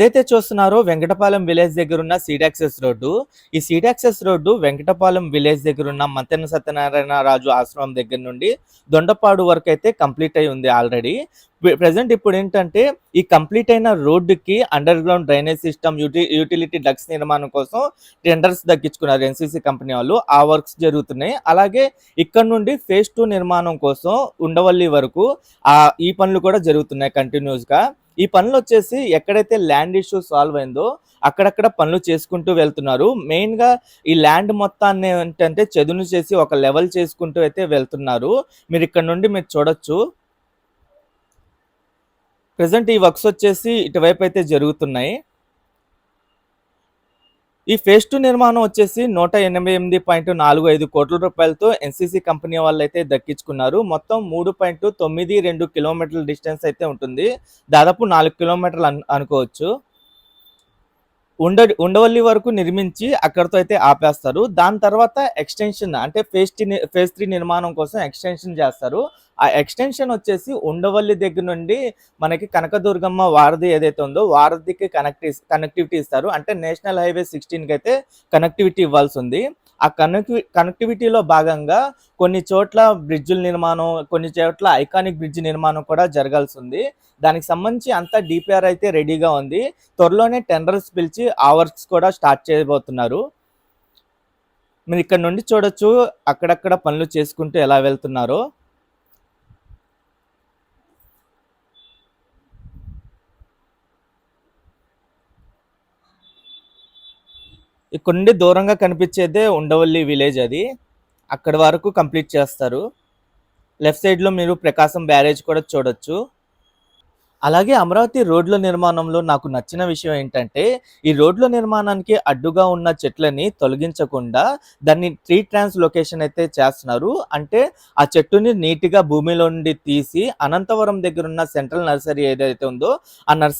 ఏదైతే చూస్తున్నారో వెంకటపాలెం విలేజ్ దగ్గర ఉన్న సీడాక్సెస్ రోడ్డు ఈ సీడాక్సెస్ రోడ్డు వెంకటపాలెం విలేజ్ దగ్గర ఉన్న మంతెన సత్యనారాయణ రాజు ఆశ్రమం దగ్గర నుండి దొండపాడు వరకు అయితే కంప్లీట్ అయి ఉంది ఆల్రెడీ. ప్రజెంట్ ఇప్పుడు ఏంటంటే ఈ కంప్లీట్ అయిన రోడ్డుకి underground drainage system uti utility ducts నిర్మాణం కోసం టెండర్స్ దక్కించుకున్నారు ఎన్సీసీ కంపెనీ వాళ్ళు. ఆ వర్క్స్ జరుగుతున్నాయి. అలాగే ఇక్కడ నుండి ఫేజ్ టూ నిర్మాణం కోసం ఉండవల్లి వరకు ఆ ఈ పనులు కూడా జరుగుతున్నాయి కంటిన్యూస్గా. ఈ పనులు వచ్చేసి ఎక్కడైతే ల్యాండ్ ఇష్యూ సాల్వ్ అయిందో అక్కడక్కడ పనులు చేసుకుంటూ వెళ్తున్నారు. మెయిన్గా ఈ ల్యాండ్ మొత్తాన్ని ఏంటంటే చదును చేసి ఒక లెవెల్ చేసుకుంటూ అయితే వెళ్తున్నారు. మీరు ఇక్కడ నుండి మీరు చూడొచ్చు. ప్రజెంట్ ఈ వర్క్స్ వచ్చేసి ఇటువైపు అయితే జరుగుతున్నాయి. ఈ ఫేజ్ టూ నిర్మాణం వచ్చేసి నూట ఎనభై ఎనిమిది పాయింట్ నాలుగు ఐదు కోట్ల రూపాయలతో ఎన్సీసీ కంపెనీ వాళ్ళు అయితే దక్కించుకున్నారు. మొత్తం మూడు పాయింట్ తొమ్మిది రెండు కిలోమీటర్ల డిస్టెన్స్ అయితే ఉంటుంది. దాదాపు నాలుగు కిలోమీటర్లు అను అనుకోవచ్చు. ఉండ ఉండవల్లి వరకు నిర్మించి అక్కడితో అయితే ఆపేస్తారు. దాని తర్వాత ఎక్స్టెన్షన్ అంటే ఫేజ్ టీ ఫేజ్ త్రీ నిర్మాణం కోసం ఎక్స్టెన్షన్ చేస్తారు. ఆ ఎక్స్టెన్షన్ వచ్చేసి ఉండవల్లి దగ్గర నుండి మనకి కనకదుర్గమ్మ వారధి ఏదైతే ఉందో వారధికి కనెక్టి కనెక్టివిటీ ఇస్తారు. అంటే నేషనల్ హైవే సిక్స్టీన్కి అయితే కనెక్టివిటీ ఇవ్వాల్సి ఉంది. ఆ కనెక్టివి కనెక్టివిటీలో భాగంగా కొన్ని చోట్ల బ్రిడ్జుల నిర్మాణం కొన్ని చోట్ల ఐకానిక్ బ్రిడ్జ్ నిర్మాణం కూడా జరగాల్సి ఉంది దానికి సంబంధించి అంతా డిపిఆర్ అయితే రెడీగా ఉంది. త్వరలోనే టెండర్స్ పిలిచి ఆ వర్క్స్ కూడా స్టార్ట్ చేయబోతున్నారు. మీరు ఇక్కడ నుండి చూడొచ్చు అక్కడక్కడ పనులు చేసుకుంటూ ఎలా వెళ్తున్నారో. ఇక్కడ నుండి దూరంగా కనిపించేదే ఉండవల్లి విలేజ్ అది. అక్కడ వరకు కంప్లీట్ చేస్తారు. లెఫ్ట్ సైడ్లో మీరు ప్రకాశం బ్యారేజ్ కూడా చూడొచ్చు. అలాగే అమరావతి రోడ్ల నిర్మాణంలో నాకు నచ్చిన విషయం ఏంటంటే ఈ రోడ్ల నిర్మాణానికి అడ్డుగా ఉన్న చెట్లని తొలగించకుండా దాన్ని ట్రీ ట్రాన్స్ లొకేషన్ అయితే చేస్తున్నారు. అంటే ఆ చెట్టుని నీట్గా భూమిలో నుండి తీసి అనంతవరం దగ్గర ఉన్న సెంట్రల్ నర్సరీ ఏదైతే ఉందో ఆ నర్సరీ